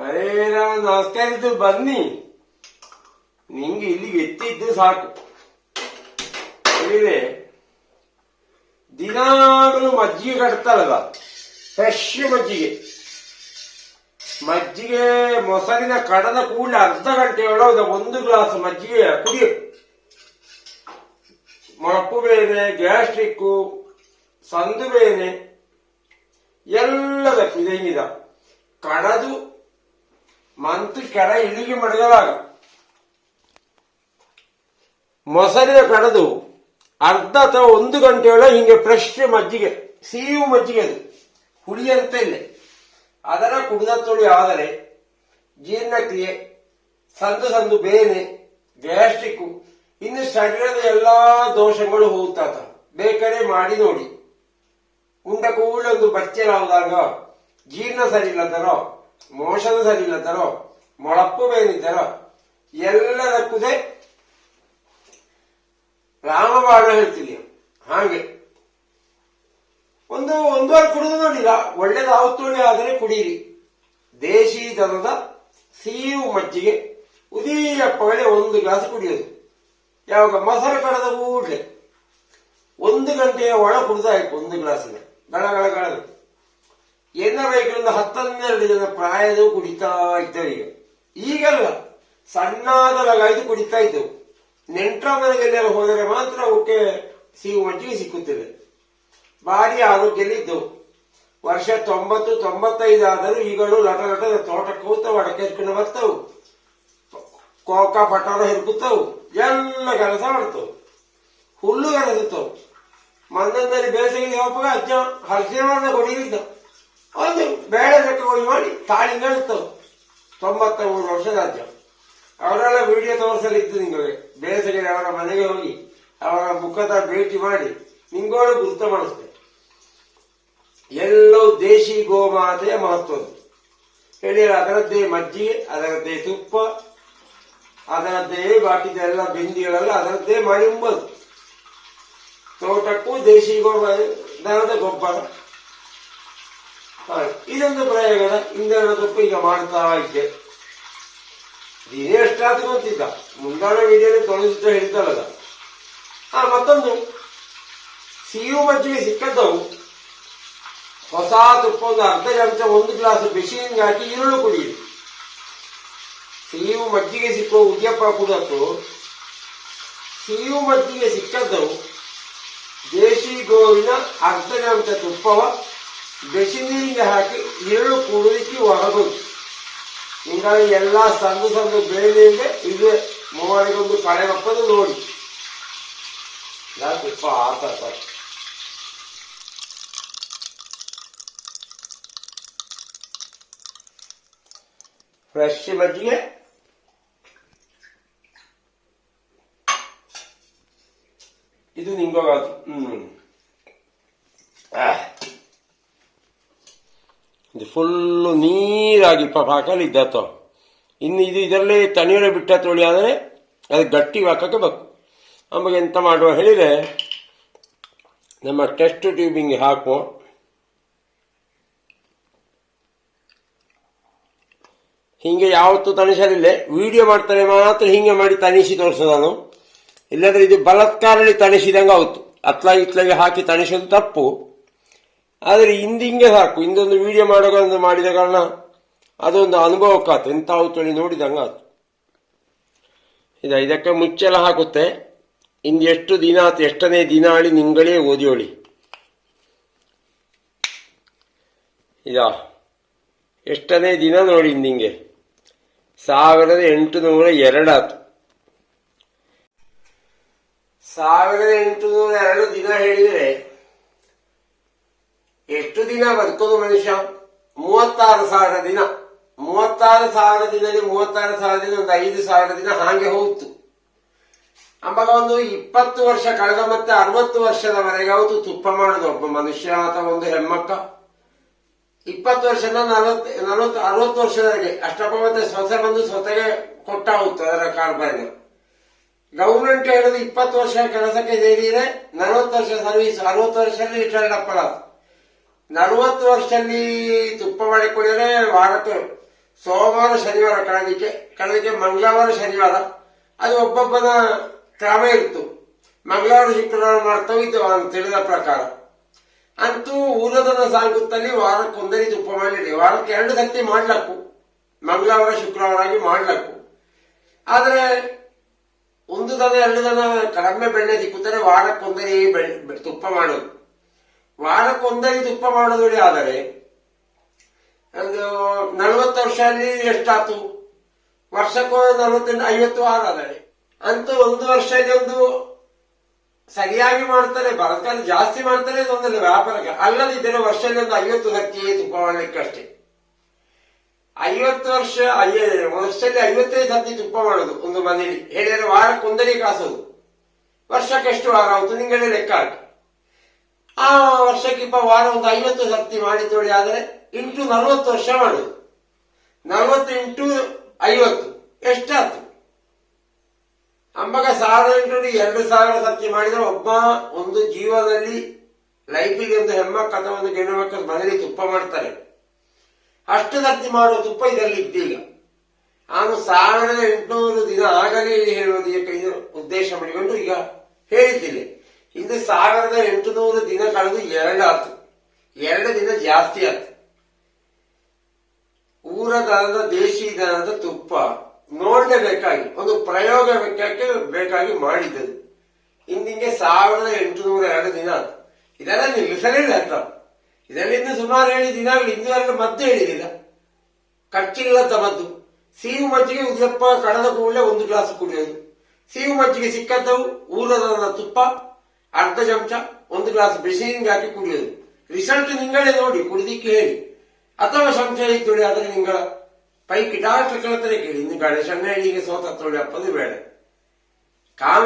ಹರೇ ರಾಮ ಬನ್ನಿ. ನಿಂಗೆ ಇಲ್ಲಿಗೆ ಎತ್ತಿದ್ದು ಸಾಕು. ಹೇಳಿದೆ ದಿನಾಗಲೂ ಮಜ್ಜಿಗೆ ಕಟ್ತಾರಲ್ಲ ಫ್ರೆಶ್ ಮಜ್ಜಿಗೆ. ಮಜ್ಜಿಗೆ ಮೊಸರಿನ ಕಡದ ಕೂಡ ಅರ್ಧ ಗಂಟೆ ಒಳಗೆ ಒಂದು ಗ್ಲಾಸ್ ಮಜ್ಜಿಗೆ ಕುಡಿಯು. ಮೊಳಪು ಬೇನೆ, ಗ್ಯಾಸ್ಟ್ರಿಕ್ಕು, ಸಂದು ಬೇನೆ, ಎಲ್ಲದಕ್ಕೂ ಇದೇನಿದ ಕಡದು ಮಂತು ಕೆಳ ಇಳಿಗೆ ಮಡಗಲಾಗ ಮೊಸರಿನ ಕಡದು ಅರ್ಧ ಅಥವಾ ಒಂದು ಗಂಟೆಯೊಳಗೆ ಹಿಂಗೆ ಫ್ರೆಶ್ ಮಜ್ಜಿಗೆ, ಸೀವು ಮಜ್ಜಿಗೆ ಅದು. ಹುಳಿಯಂತ ಇಲ್ಲ ಅದರ ಕುಡಿದ ತುಳಿ ಆದರೆ ಜೀರ್ಣಕ್ರಿಯೆ, ಸಂದು ಸಂದು ಬೇನೆ ಗ್ಯಾಸ್ಟ್ರಿಕ್ ಇನ್ನು ಶರೀರದ ಎಲ್ಲಾ ದೋಷಗಳು ಹೋಗ್ತಾತ. ಬೇಕಾದ್ರೆ ಮಾಡಿ ನೋಡಿ. ಉಂಡ ಕೂಡ ಒಂದು ಬಚ್ಚಲಾವುದಾಗ ಜೀರ್ಣ ಸರಿ ಇಲ್ಲದರೋ ಮೋಷಣ ಸರಿ ಇಲ್ಲದರೋ ಮೊಳಪ್ಪು ಬೇನಿದ್ದರೋ ಎಲ್ಲದಕ್ಕೂ ರಾಮಬಾಣ ಹೇಳ್ತೀನಿ. ಹಾಗೆ. ಒಂದು, ಒಂದೂವರೆ ಕುಡಿದು ನೋಡಿಲ್ಲ ಒಳ್ಳೇದು ಆದರೆ ಕುಡೀರಿ. ದೇಶಿ ದನದ ಸೀವು ಮಜ್ಜಿಗೆ ಪಗಳೆ ಒಂದು ಗ್ಲಾಸ್ ಕುಡಿಯೋದು. ಯಾವಾಗ ಮೊಸರು ಕಡದ ಕೂಡ್ಲೆ, ಒಂದು ಗಂಟೆಯ ಒಳ ಕುಡಿದಾಯ್ತು ಒಂದು ಗ್ಲಾಸಿನ ಗಳ ಗಳ ಏನಾರ ಈಗ ಒಂದು ಹತ್ತನ್ನೆರಡು ಜನ ಪ್ರಾಯದ ಕುಡಿತಾ ಇದ್ದಾರೆ. ಈಗ ಈಗಲ್ಲ ಸಣ್ಣದಲಾಗಾಯ್ತು ಕುಡಿತಾ ಇದ್ದವು. ನೆಂಟರ ಮನೆಗೆಲ್ಲ ಹೋದರೆ ಮಾತ್ರ ಅವಕ್ಕೆ ಸಿಹಿ ಮಜ್ಜಿಗೆ ಸಿಕ್ಕುತ್ತದೆ. ಭಾರಿ ಆರೋಗ್ಯದಲ್ಲಿದ್ದವು ವರ್ಷ ತೊಂಬತ್ತು, ತೊಂಬತ್ತೈದು ಆದರೂ ಈಗಲೂ ಲಟ ಲಟದ ತೋಟಕ್ಕೆ ಹೋಗ್ತಾವ ಅಡಕೆ ಹಿಡ್ಕೊಂಡು ಬರ್ತವು ಕೋಕ ಪಟಾರ ಹಿಡ್ಕುತ್ತವು ಎಲ್ಲ ಕೆಲಸ ಮಾಡ್ತವು. ಹುಲ್ಲು ಕೆಲಸತ್ತವು ಮಂದದಲ್ಲಿ ಬೇಸಿಗೆ ಹೋಗುವಾಗ ಅಜ್ಜ ಹಲಸಿನ ಕೊಡಿಲಿದ್ದ ಒಂದು ಬೇಳೆ ಲೆಕ್ಕ ಹೋಗಿ ಮಾಡಿ ತಾಳಿ ನಡೆಸ್ತು ತೊಂಬತ್ತ ಮೂರು ವರ್ಷದ ಅಜ್ಜ ಅವರೆಲ್ಲ ವಿಡಿಯೋ ತೋರಿಸಲಿತ್ತು ನಿಮಗೆ. ಬೇಸಗೆ ಅವರ ಮನೆಗೆ ಹೋಗಿ, ಅವರ ಮುಖದ ಭೇಟಿ ಮಾಡಿ, ನಿಂಗೋಳು ಗುರುತ ಮಾಡಿಸ್ತೇವೆ ಎಲ್ಲವೂ ದೇಶಿ ಗೋಮಾತೆಯ ಮಹತ್ವದ್ದು. ಹೇಳಿ ಅದರದ್ದೇ ಮಜ್ಜಿಗೆ ಅದರದ್ದೇ ತುಪ್ಪ, ಅದರದ್ದೇ ಬಾಟಿದ ಎಲ್ಲ ಬೆಂದಿಗಳೆಲ್ಲ ಅದರದ್ದೇ ಮಾಡಿ ಉಂಬದು ತೋಟಕ್ಕೂ ದೇಶಿ ಗೋಮಾತೆ ದನದ ಗೊಬ್ಬರ. ಇದೊಂದು ಪ್ರಯೋಗದ ಇಂಧನ ತುಪ್ಪ ಈಗ ಮಾಡ್ತಾ ಇದ್ದೆ. ದಿನೇ ಎಷ್ಟಾದ್ರು ಗೊತ್ತಿದ್ದ ಮುಂದಾಣ ವಿಡಿಯೋಲಿ ತೊಳಗಿಸ್ತಾ ಹೇಳ್ತಾರಲ್ಲ ಹಾ ಮತ್ತೊಂದು. ಸಿಹಿ ಮಜ್ಜಿಗೆ ಸಿಕ್ಕದ್ದವು. ಹೊಸ ತುಪ್ಪ ಒಂದು ಅರ್ಧ ಚಮಚ, ಒಂದು ಗ್ಲಾಸ್ ಬಿಸಿಲಿಗೆ ಹಾಕಿ ಈರುಳ್ಳು ಕುಡಿಯಿರಿ. ಯು ಮಜ್ಜಿಗೆ ಸಿಕ್ಕೋ ಉದ್ಯಪ್ಪ ಕುಡತ್ತು ಯು ಮಜ್ಜಿಗೆ ಸಿಕ್ಕದ್ದವು. ದೇಶಿ ಗೋವಿನ ಅರ್ಧ ಚಮಚ ತುಪ್ಪವ ಬಿಸಿ ನೀರಿಗೆ ಹಾಕಿ ಈರುಳ್ಳು ಕುಡಿಲಿಕ್ಕೆ ಹೊರಗೋದು ಹಿಂಗಾಗಿ ಎಲ್ಲ ಸಂದು ಸಂದು ಬೇಳೆಯಿಂದ ಇದು ಮೂವರಿಗೊಂದು ಕಳೆ ಒಪ್ಪದು ನೋಡಿ. ತುಪ್ಪ ಆತ ಸರ್? ಫ್ರೆಶ್ ಮಜ್ಜಿಗೆ ಇದು ನಿಂಗೋಗಾತು ಹ್ಮ್ ಆ. ಇದು ಫುಲ್ಲು ನೀರಾಗಿ ಪಾಕಲ್ಲಿ ಇದ್ದಾತ ಇನ್ನು ಇದು ಇದರಲ್ಲಿ ತಣಿಯೊಳಗೆ ಬಿಟ್ಟ ತೊಳಿ ಆದರೆ ಅದು ಗಟ್ಟಿ ಹಾಕಕ್ಕೆ ಬೇಕು. ಆಮೇಲೆ ಎಂತ ಮಾಡುವ ಹೇಳಿದರೆ, ನಮ್ಮ ಟೆಸ್ಟ್ ಟ್ಯೂಬಿಂಗ್ ಹಾಕುವ. ಹಿಂಗೆ ಯಾವತ್ತೂ ತಣಿಸಲಿಲ್ಲ ವಿಡಿಯೋ ಮಾಡ್ತಾರೆ ಮಾತ್ರ ಹಿಂಗೆ ಮಾಡಿ ತಣಿಸಿ ತೋರಿಸೋದು ನಾನು. ಇಲ್ಲಾಂದ್ರೆ ಇದು ಬಲತ್ಕಾರಲ್ಲಿ ತಣಿಸಿದಂಗೆ ಆಯ್ತು ಅತ್ಲಾಗಿ ಇತ್ಲಾಗಿ ಹಾಕಿ ತಣಿಸೋದು ತಪ್ಪು. ಆದರೆ ಹಿಂದಿಂಗೆ ಸಾಕು. ಹಿಂದೊಂದು ವಿಡಿಯೋ ಮಾಡೋದು ಮಾಡಿದ ಕಾರಣ ಅದೊಂದು ಅನುಭವಕ್ಕಾತು. ಎಂತ ತೊಳಿ ನೋಡಿದಂಗೆ ಆತು ಇದ ಇದಕ್ಕೆ ಮುಚ್ಚೆಲ್ಲ ಹಾಕುತ್ತೆ. ಇಂದು ಎಷ್ಟು ದಿನ ಆತು? ಎಷ್ಟನೇ ದಿನ ಆಳಿ ನಿಂಗಳೇ ಓದಿಯೋಳಿ. ಇದ ಎಷ್ಟನೇ ದಿನ ನೋಡಿ ಇಂದಿಂಗೆ ಸಾವಿರದ ಎಂಟುನೂರ ಎರಡಾತು ಸಾವಿರದ ಎಂಟುನೂರ ಎರಡು ದಿನ ಹೇಳಿದರೆ ಎಷ್ಟು ದಿನ ಬದುಕೋದು ಮನುಷ್ಯ? ಮೂವತ್ತಾರು ಸಾವಿರ ದಿನ. ಮೂವತ್ತಾರು ಸಾವಿರ ದಿನದಲ್ಲಿ ಮೂವತ್ತಾರು ಸಾವಿರ ದಿನ, ಒಂದು ಐದು ಸಾವಿರ ದಿನ ಹಾಗೆ ಹೋಗ್ತು ಅಂಬಾಗ ಒಂದು ಇಪ್ಪತ್ತು ವರ್ಷ ಕಳೆದ ಮತ್ತೆ ಅರವತ್ತು ವರ್ಷದವರೆಗೆ ಅವತ್ತು ತುಪ್ಪ ಮಾಡುದು ಒಬ್ಬ ಮನುಷ್ಯ ಅಥವಾ ಒಂದು ಹೆಮ್ಮಕ್ಕ ಇಪ್ಪತ್ತು ವರ್ಷದ ನಲವತ್ತು ನಲವತ್ತು, ಅರವತ್ತು ವರ್ಷದವರೆಗೆ ಅಷ್ಟಪ್ಪ ಮತ್ತೆ ಸೊಸೆ ಬಂದು ಸೊತೆಗೆ ಕೊಟ್ಟ ಹೋಗ್ತು ಅದರ ಕಾರ್ಬಾರಿನ. ಗೌರ್ಮೆಂಟ್ ಹೇಳುದು ಇಪ್ಪತ್ತು ವರ್ಷ ಕೆಲಸಕ್ಕೆ ಸೇರಿದ್ರೆ ನಲವತ್ತು ವರ್ಷ ಸರ್ವಿಸ್ ಅರವತ್ತು ವರ್ಷದಲ್ಲಿ ರಿಟೈರ್ಡ್ ಅಪ್ಪಳ ನಲವತ್ತು ವರ್ಷದಲ್ಲಿ ತುಪ್ಪ ಮಾಡಿ ಕುಡಿದ್ರೆ ವಾರಕ್ಕೆ ಸೋಮವಾರ ಶನಿವಾರ ಕಳೆದಿಕ್ಕೆ ಕಳೆದಿಕ್ಕೆ ಮಂಗಳವಾರ ಶನಿವಾರ. ಅದು ಒಬ್ಬೊಬ್ಬನ ಕ್ರಮ ಇತ್ತು. ಮಂಗಳವಾರ, ಶುಕ್ರವಾರ ಮಾಡ್ತಾ ಇದ್ದು ಅವನು ತಿಳಿದ ಪ್ರಕಾರ. ಅಂತೂ ಊರದನ ಸಾಂಗುತ್ತಲ್ಲಿ ವಾರಕ್ಕೊಂದರಿ ತುಪ್ಪ ಮಾಡಲಿ ವಾರಕ್ಕೆ ಎರಡು ಸತಿ ಮಾಡ್ಲಕ್ಕು. ಮಂಗಳವಾರ ಶುಕ್ರವಾರ ಆಗಿ ಮಾಡ್ಲಕ್ಕು. ಆದ್ರೆ ಒಂದು ದನ, ಎರಡು ದನ ಕಡಿಮೆ ಬೆಣ್ಣೆ ಸಿಕ್ಕುತ್ತಾರೆ ವಾರಕ್ಕೊಂದರಿ ಬೆಣ್ಣೆ ತುಪ್ಪ ಮಾಡೋದು. ವಾರಕ್ಕೊಂದರಿ ತುಪ್ಪ ಮಾಡೋದು ಆದರೆ, ಒಂದು ನಲವತ್ತು ವರ್ಷ ಅಲ್ಲಿ ಎಷ್ಟಾತು? ವರ್ಷಕ್ಕೂ ನಲವತ್ತೆಂಟು ಐವತ್ತು ವಾರ ಆದರೆ. ಅಂತೂ ಒಂದು ವರ್ಷ ಇದೊಂದು ಸರಿಯಾಗಿ ಮಾಡ್ತಾರೆ ಬರಕಾಲ ಜಾಸ್ತಿ ಮಾಡ್ತಾರೆ ಅದೊಂದಲ್ಲ ವ್ಯಾಪಾರಕ್ಕೆ ಅಲ್ಲದಿದ್ದರೆ ವರ್ಷದಲ್ಲಿ ಒಂದು ಐವತ್ತು ಹಕ್ಕಿ ತುಪ್ಪ ಮಾಡಲಿಕ್ಕಷ್ಟೇ. ಐವತ್ತು ವರ್ಷ ವರ್ಷದಲ್ಲಿ ಐವತ್ತೈದು ಸತಿ ತುಪ್ಪ ಮಾಡೋದು ಒಂದು ಮನೆಯಲ್ಲಿ ಹೇಳಿದರೆ ವಾರಕ್ಕೊಂದರಿ ಕಾಸೋದು ವರ್ಷಕ್ಕೆ ಎಷ್ಟು ವಾರ ಆಯಿತು ನಿಮಗೆ ಲೆಕ್ಕ ಆ ವರ್ಷಕ್ಕೆ ಇಪ್ಪ ವಾರ ಒಂದು ಐವತ್ತು ಸರ್ತಿ ಮಾಡಿ ನೋಡಿ ಆದರೆ ಇಂಟು ನಲವತ್ತು ವರ್ಷ ಮಾಡುದು ನಲವತ್ತು ಇಂಟು ಐವತ್ತು, ಎಷ್ಟಾಯ್ತು? ಅಂಬಗ ಸಾವಿರ ಇಂಟು ಎರಡು ಸಾವಿರ ಸರ್ತಿ ಮಾಡಿದ್ರೆ ಒಬ್ಬ ಒಂದು ಜೀವನದಲ್ಲಿ ಲೈಫಿಗೆ ಒಂದು ಹೆಮ್ಮಕ್ಕ ಅಥವಾ ಒಂದು ಗಂಡು ಮಕ್ಕಳು ಮನೇಲಿ ತುಪ್ಪ ಮಾಡ್ತಾರೆ. ಅಷ್ಟು ಸರ್ತಿ ಮಾಡುವ ತುಪ್ಪ ಇದರಲ್ಲಿ ಇದ್ದೀಗ. ನಾನು ಸಾವಿರದ ಎಂಟುನೂರು ದಿನ ಆಗಲೇ ಹೇಳುವುದು ಉದ್ದೇಶ ಮಾಡಿಕೊಂಡು ಈಗ ಹೇಳಿದ್ದಿಲ್ಲ ಇದು ಸಾವಿರದ ಎಂಟುನೂರು ದಿನ ಕಳೆದು ಎರಡು ಆತು. ಎರಡು ದಿನ ಜಾಸ್ತಿ ಆಯ್ತು ಊರ ದನದ ದೇಶಿ ದನದ ತುಪ್ಪ ನೋಡಲೇಬೇಕಾಗಿ ಒಂದು ಪ್ರಯೋಗ ಬೇಕಾಗಿ ಬೇಕಾಗಿ ಮಾಡಿದ್ದದು ಇಂದಿಂಗೆ ಸಾವಿರದ ಎಂಟುನೂರ ಎರಡು ದಿನ ಆಯ್ತು ಇದೆಲ್ಲ ನಿಲ್ಲಿಸಲಿಲ್ಲ ಅಂತ. ಇನ್ನು ಸುಮಾರು ಹೇಳಿ ದಿನಗಳು ಎರಡು ಮದ್ದು ಹೇಳಿದಿಲ್ಲ. ಖರ್ಚಿಲ್ಲ ಮದ್ದು. ಸೀವು ಮಜ್ಜಿಗೆ ಉದಪ್ಪ ಕಳೆದ ಕೂಡಲೇ ಒಂದು ಗ್ಲಾಸ್ ಕುಡಿಯೋದು. ಸೀವು ಮಜ್ಜಿಗೆ ಸಿಕ್ಕದ್ದವು ಊರದ ತುಪ್ಪ ಅರ್ಧ ಚಮಚ, ಒಂದು ಗ್ಲಾಸ್ ಬಿಸಿಲಿಗೆ ಹಾಕಿ ಕುಡಿಯೋದು. ರಿಸಲ್ಟ್ ನಿಂಗಳೇ ನೋಡಿ, ಕುಡಿದಿಕ್ಕೆ ಹೇಳಿ. ಅಥವಾ ಸಂಶಯ ಇದ್ದೊಳಿ, ಆದರೆ ನಿಂಗಳ ಪೈಕಿ ಡಾಕ್ಟರ್ ಕೇಳಿ. ಇನ್ನು ಗಣೇಶಣ್ಣ ಸೋತ ತೊಳಿ ಅಪ್ಪದು ಬೇಡ. ಕಾಮ